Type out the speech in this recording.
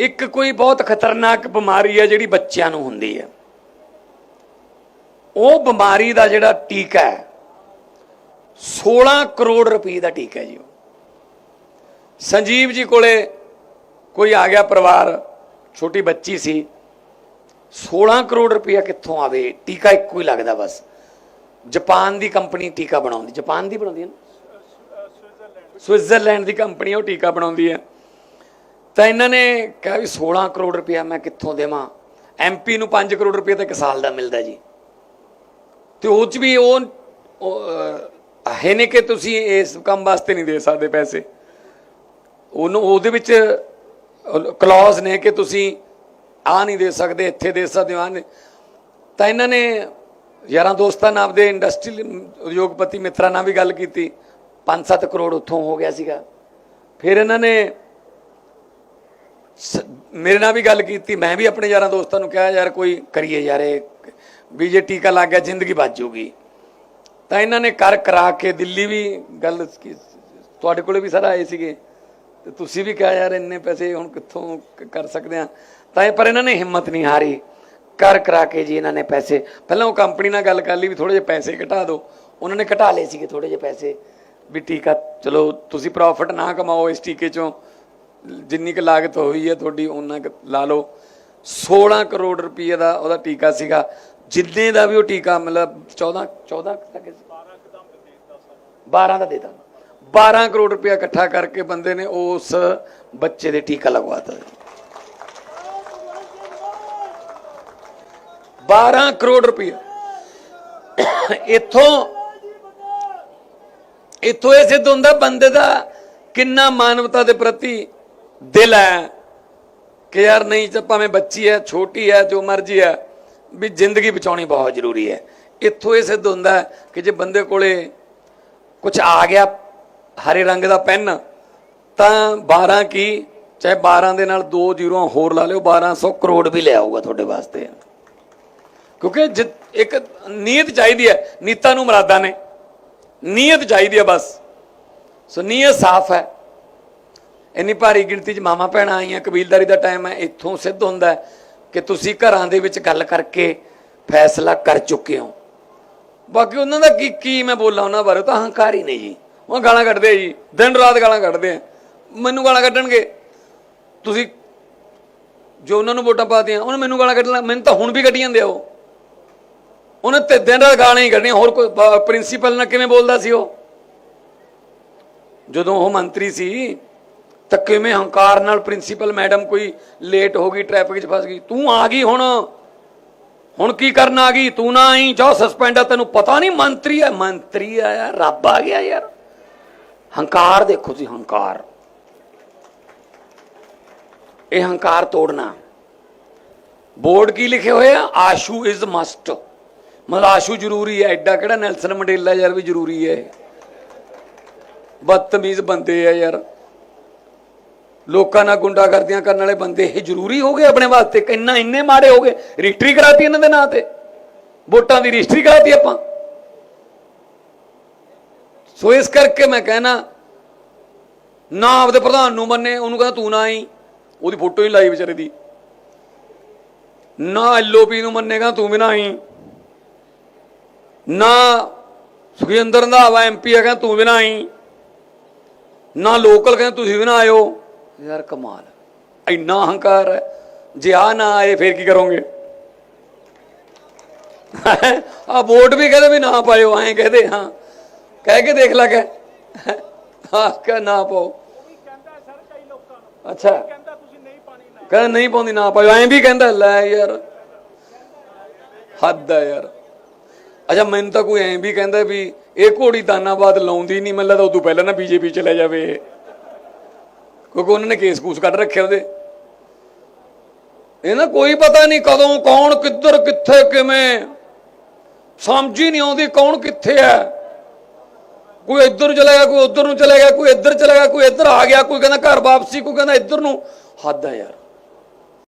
ਇੱਕ ਕੋਈ ਬਹੁਤ ਖਤਰਨਾਕ ਬਿਮਾਰੀ ਹੈ ਜਿਹੜੀ ਬੱਚਿਆਂ ਨੂੰ ਹੁੰਦੀ ਹੈ। ਉਹ ਬਿਮਾਰੀ ਦਾ ਜਿਹੜਾ ਟੀਕਾ ਹੈ 16 ਕਰੋੜ ਰੁਪਏ ਦਾ ਟੀਕਾ ਜੀ ਉਹ। ਸੰਜੀਵ ਜੀ ਕੋਲੇ ਕੋਈ ਆ ਗਿਆ ਪਰਿਵਾਰ ਛੋਟੀ ਬੱਚੀ ਸੀ 16 ਕਰੋੜ ਰੁਪਇਆ ਕਿੱਥੋਂ ਆਵੇ ਟੀਕਾ ਇੱਕੋ ਹੀ ਲੱਗਦਾ ਬਸ। ਜਾਪਾਨ ਦੀ ਕੰਪਨੀ ਟੀਕਾ ਬਣਾਉਂਦੀ ਜਾਪਾਨ ਦੀ ਬਣਾਉਂਦੀ ਹੈ ਨਾ? ਸਵਿਟਜ਼ਰਲੈਂਡ ਦੀ ਕੰਪਨੀ ਉਹ ਟੀਕਾ ਬਣਾਉਂਦੀ ਹੈ। ਤਾਂ ਇਹਨਾਂ ਨੇ ਕਿਹਾ ਵੀ 16 ਕਰੋੜ ਰੁਪਇਆ ਮੈਂ ਕਿੱਥੋਂ ਦੇਵਾਂ? ਐਮਪੀ ਨੂੰ 5 ਕਰੋੜ ਰੁਪਇਆ ਤਾਂ ਇੱਕ ਸਾਲ ਦਾ ਮਿਲਦਾ ਜੀ। ਤੇ ਉਹ ਚ ਵੀ ਉਹ ਉਹ, ਅਹ, ਹੈ ਨੇ ਕਿ ਤੁਸੀਂ ਇਸ ਕੰਮ ਵਾਸਤੇ ਨਹੀਂ ਦੇ ਸਕਦੇ ਪੈਸੇ। ਉਹਨੂੰ ਉਹਦੇ ਵਿੱਚ ਕਲੌਜ਼ ਨੇ ਕਿ ਤੁਸੀਂ ਆ ਨਹੀਂ ਦੇ ਸਕਦੇ ਇੱਥੇ ਦੇ ਸਕਦੇ ਹੋ ਆਹ ਤਾਂ ਇਹਨਾਂ ਨੇ ਯਾਰਾਂ ਦੋਸਤਾਂ ਨਾਲ ਆਪਦੇ ਇੰਡਸਟਰੀਅਲ ਉਦਯੋਗਪਤੀ ਮਿੱਤਰਾਂ ਨਾਲ ਵੀ ਗੱਲ ਕੀਤੀ। 5-7 ਕਰੋੜ ਉੱਥੋਂ ਹੋ ਗਿਆ ਸੀਗਾ। ਫਿਰ ਇਹਨਾਂ ਨੇ ਮੇਰੇ ਨਾਲ ਵੀ ਗੱਲ ਕੀਤੀ, ਮੈਂ ਵੀ ਆਪਣੇ ਯਾਰਾਂ ਦੋਸਤਾਂ ਨੂੰ ਕਿਹਾ, ਯਾਰ ਕੋਈ ਕਰੀਏ ਯਾਰ ਇਹ ਵੀ ਜੇ ਟੀਕਾ ਲੱਗ ਗਿਆ, ਜ਼ਿੰਦਗੀ ਬਚ ਜਾਊਗੀ। ਤਾਂ ਇਹਨਾਂ ਨੇ ਕਰ ਕਰਾ ਕੇ ਦਿੱਲੀ ਵੀ ਗੱਲ ਤੁਹਾਡੇ ਕੋਲੇ ਵੀ ਸਰ ਆਏ ਸੀਗੇ। ਤੇ ਤੁਸੀਂ ਵੀ ਕਿਹਾ, ਯਾਰ ਇੰਨੇ ਪੈਸੇ ਹੁਣ ਕਿੱਥੋਂ ਕਰ ਸਕਦੇ ਆ? ਤਾਂ ਇਹ, ਪਰ ਇਹਨਾਂ ਨੇ ਹਿੰਮਤ ਨਹੀਂ ਹਾਰੀ। ਕਰ ਕਰਾ ਕੇ ਜੀ ਇਹਨਾਂ ਨੇ ਪੈਸੇ। ਪਹਿਲਾਂ ਉਹ ਕੰਪਨੀ ਨਾਲ ਗੱਲ ਕਰ ਲਈ ਵੀ ਥੋੜੇ ਜਿਹੇ ਪੈਸੇ ਘਟਾ ਦਿਓ। ਉਹਨਾਂ ਨੇ ਘਟਾ ਲਏ ਸੀਗੇ ਥੋੜੇ ਜਿਹੇ ਪੈਸੇ ਵੀ ਟੀਕਾ, ਚਲੋ ਤੁਸੀਂ ਪ੍ਰੋਫਿਟ ਨਾ ਕਮਾਓ ਇਸ ਟੀਕੇ ਚੋਂ। ਜਿੰਨੀ ਕੁ ਲਾਗਤ ਹੋਈ ਹੈ ਤੁਹਾਡੀ ਉਹਨਾਂ ਲਾ ਲਓ। 16 ਕਰੋੜ ਰੁਪਏ ਦਾ ਉਹਦਾ ਟੀਕਾ ਸੀਗਾ। ਜਿੰਨੇ ਦਾ ਵੀ ਉਹ ਟੀਕਾ ਮਤਲਬ 14 14 ਤੱਕ 12 ਦਾ ਦੇਤਾ 12 ਕਰੋੜ ਰੁਪਇਆ ਇਕੱਠਾ ਕਰਕੇ ਬੰਦੇ ਨੇ ਉਸ ਬੱਚੇ ਦੇ ਟੀਕਾ ਲਗਵਾਤਾ। 12 ਕਰੋੜ ਰੁਪਇਆ ਇੱਥੋਂ ਇੱਥੋਂ ਇਹ ਸਿੱਧ ਹੁੰਦਾ ਬੰਦੇ ਦਾ ਕਿੰਨਾ ਮਾਨਵਤਾ ਦੇ ਪ੍ਰਤੀ ਦਿਲ ਹੈ ਕਿ ਯਾਰ ਨਹੀਂ ਤਾਂ ਭਾਵੇਂ ਬੱਚੀ ਹੈ, ਛੋਟੀ ਹੈ, ਜੋ ਮਰਜ਼ੀ ਹੈ, ਵੀ ਜ਼ਿੰਦਗੀ ਬਚਾਉਣੀ ਬਹੁਤ ਜ਼ਰੂਰੀ ਹੈ। ਇੱਥੋਂ ਇਹ ਸਿੱਧ ਹੁੰਦਾ ਕਿ ਜੇ ਬੰਦੇ ਕੋਲੇ ਕੁਝ ਆ ਗਿਆ, ਹਰੇ ਰੰਗ ਦਾ ਪੈਨ, ਤਾਂ 12 ਕੀ, ਚਾਹੇ 12 ਦੇ ਨਾਲ ਦੋ ਜ਼ੀਰੋਆਂ ਹੋਰ ਲਾ ਲਿਓ 1200 ਕਰੋੜ ਵੀ ਲੈ ਆਊਗਾ ਤੁਹਾਡੇ ਵਾਸਤੇ। ਕਿਉਂਕਿ ਜਿ- ਇੱਕ ਨੀਅਤ ਚਾਹੀਦੀ ਹੈ, ਨੀਤਾਂ ਨੂੰ ਮਰਾਦਾ ਨੇ। ਨੀਅਤ ਚਾਹੀਦੀ ਹੈ ਬਸ। ਸੋ ਨੀਅਤ ਸਾਫ਼ ਹੈ। ਇੰਨੀ ਭਾਰੀ ਗਿਣਤੀ 'ਚ ਮਾਮਾ ਭੈਣਾਂ ਆਈਆਂ, ਕਬੀਲਦਾਰੀ ਦਾ ਟਾਈਮ ਹੈ, ਇੱਥੋਂ ਸਿੱਧ ਹੁੰਦਾ ਕਿ ਤੁਸੀਂ ਘਰਾਂ ਦੇ ਵਿੱਚ ਗੱਲ ਕਰਕੇ ਫੈਸਲਾ ਕਰ ਚੁੱਕੇ ਹੋ। ਬਾਕੀ ਉਹਨਾਂ ਦਾ ਕੀ ਕੀ ਮੈਂ ਬੋਲਾਂ ਉਹਨਾਂ ਬਾਰੇ, ਉਹ ਤਾਂ ਹੰਕਾਰੀ ਨਹੀਂ ਜੀ। ਉਹ ਗਾਲਾਂ ਕੱਢਦੇ ਜੀ, ਦਿਨ ਰਾਤ ਗਾਲਾਂ ਕੱਢਦੇ ਆ। ਮੈਨੂੰ ਗਾਲਾਂ ਕੱਢਣਗੇ। ਤੁਸੀਂ ਜੋ ਉਹਨਾਂ ਨੂੰ ਵੋਟਾਂ ਪਾਤੀਆਂ, ਉਹਨੇ ਮੈਨੂੰ ਗਾਲਾਂ ਕੱਢਣਾ ਮੈਨੂੰ ਤਾਂ ਹੁਣ ਵੀ ਕੱਢੀ ਜਾਂਦੇ ਆ ਉਹ। ਉਹਨੇ ਤੇ ਦਿਨ ਰਾਤ ਗਾਲਾਂ ਹੀ ਕੱਢਣੀਆਂ, ਹੋਰ ਕੋਈ ਪ੍ਰਿੰਸੀਪਲ ਨਾਲ ਕਿਵੇਂ ਬੋਲਦਾ ਸੀ ਉਹ? ਜਦੋਂ ਉਹ ਮੰਤਰੀ ਸੀ ਤਾਂ ਕਿਵੇਂ ਹੰਕਾਰ ਨਾਲ ਪ੍ਰਿੰਸੀਪਲ ਮੈਡਮ ਕੋਈ ਲੇਟ ਹੋ ਗਈ ਟ੍ਰੈਫਿਕ 'ਚ ਫਸ ਗਈ? ਤੂੰ ਆ ਗਈ ਹੁਣ। ਹੁਣ ਕੀ ਕਰਨ ਆ ਗਈ? ਤੂੰ ਨਾ ਆਈ ਜਾ ਸਸਪੈਂਡ ਆ, ਤੈਨੂੰ ਪਤਾ ਨਹੀਂ ਮੰਤਰੀ ਹੈ ਮੰਤਰੀ ਆ ਯਾਰ, ਰੱਬ ਆ ਗਿਆ ਯਾਰ। ਹੰਕਾਰ ਦੇਖੋ ਜੀ ਹੰਕਾਰ। ਇਹ ਹੰਕਾਰ ਤੋੜਨਾ। ਬੋਰਡ ਕੀ ਲਿਖੇ ਹੋਏ ਆ? ਆਸ਼ੂ ਇਜ਼ ਮਸਟ ਮਤਲਬ ਆਸ਼ੂ ਜ਼ਰੂਰੀ ਹੈ, ਐਡਾ ਕਿਹੜਾ ਨੈਲਸਨ ਮੰਡੇਲਾ ਯਾਰ ਵੀ ਜ਼ਰੂਰੀ ਹੈ। ਬਦਤਮੀਜ਼ ਬੰਦੇ ਆ ਯਾਰ। ਲੋਕਾਂ ਨਾਲ ਗੁੰਡਾਗਰਦੀਆਂ ਕਰਨ ਵਾਲੇ ਬੰਦੇ, ਇਹ ਜ਼ਰੂਰੀ ਹੋ ਗਏ ਆਪਣੇ ਵਾਸਤੇ ਕਿੰਨਾ ਇੰਨੇ ਮਾੜੇ ਹੋ ਗਏ। ਰਜਿਸਟਰੀ ਕਰਾਤੀ ਇਹਨਾਂ ਦੇ ਨਾਂ ਤੇ। ਵੋਟਾਂ ਦੀ ਰਜਿਸਟਰੀ ਕਰਾਤੀ ਆਪਾਂ। ਸੋ ਇਸ ਕਰਕੇ ਮੈਂ ਕਹਿਣਾ, ਨਾ ਆਪਦੇ ਪ੍ਰਧਾਨ ਨੂੰ ਮੰਨੇ, ਉਹਨੂੰ ਕਹਿੰਦਾ ਤੂੰ ਨਾ ਆਈ। ਉਹਦੀ ਫੋਟੋ ਹੀ ਲਾਈ ਵਿਚਾਰੇ ਦੀ। ਨਾ ਐਲਓਪੀ ਨੂੰ ਮੰਨੇਗਾ ਤੂੰ ਵੀ ਨਾ ਆਈ। ਨਾ ਸੁਖਿੰਦਰ ਰੰਧਾਵਾ ਐਮਪੀ ਕਹਿੰਦਾ ਤੂੰ ਵੀ ਨਾ ਆਈ। ਨਾ ਲੋਕਲ, ਕਹਿੰਦੇ ਤੁਸੀਂ ਵੀ ਨਾ ਆਇਓ। ਯਾਰ ਕਮਾਲ ਇੰਨਾ ਹੰਕਾਰ ਹੈ, ਜੇ ਆ ਨਾ ਆਏ ਫਿਰ ਕੀ ਕਰੋਗੇ? ਆ ਵੋਟ ਵੀ ਕਹਿੰਦੇ ਵੀ ਨਾ ਪਾਇਓ, ਐਂ ਕਹਦੇ, ਹਾਂ। ਕਹਿ ਕੇ ਦੇਖ ਲੈ ਕੇ। ਹਾਂ ਕਹ ਨਾ ਪਾਓ। ਅੱਛਾ। ਕਹਿੰਦਾ ਨਹੀਂ ਪਾਉਂਦੀ, ਨਾ ਪਾਇਓ। ਐਂ ਵੀ ਕਹਿੰਦਾ, ਲੈ ਯਾਰ। ਹੱਦ ਹੈ ਯਾਰ। ਅੱਛਾ, ਮੈਨੂੰ ਤਾਂ ਕੋਈ ਐਂ ਵੀ ਕਹਿੰਦਾ ਵੀ ਇਹ ਘੋੜੀ ਦਾਨਾਬਾਦ ਲਾਉਂਦੀ ਨਹੀਂ, ਮੈਨੂੰ ਲੱਗਦਾ ਉਦੋਂ ਪਹਿਲਾਂ ਨਾ ਬੀਜੇਪੀ ਚਲੇ ਜਾਵੇ। ਕਿਉਂਕਿ ਉਹਨਾਂ ਨੇ ਕੇਸ ਕੂਸ ਕੱਢ ਰੱਖੇ ਉਹਦੇ। ਇਹ ਨਾ ਕੋਈ ਪਤਾ ਨਹੀਂ ਕਦੋਂ ਕੌਣ ਕਿੱਧਰ, ਕਿੱਥੇ, ਕਿਵੇਂ। ਸਮਝ ਹੀ ਨਹੀਂ ਆਉਂਦੀ ਕੌਣ ਕਿੱਥੇ ਹੈ। ਕੋਈ ਇੱਧਰ ਚਲਾ ਗਿਆ, ਕੋਈ ਉੱਧਰ ਨੂੰ ਚਲਾ ਗਿਆ, ਕੋਈ ਇੱਧਰ ਚਲਾ ਗਿਆ, ਕੋਈ ਇੱਧਰ ਆ ਗਿਆ, ਕੋਈ ਕਹਿੰਦਾ ਘਰ ਵਾਪਸੀ, ਕੋਈ ਕਹਿੰਦਾ ਇੱਧਰ ਨੂੰ। ਹੱਦ ਹੈ ਯਾਰ।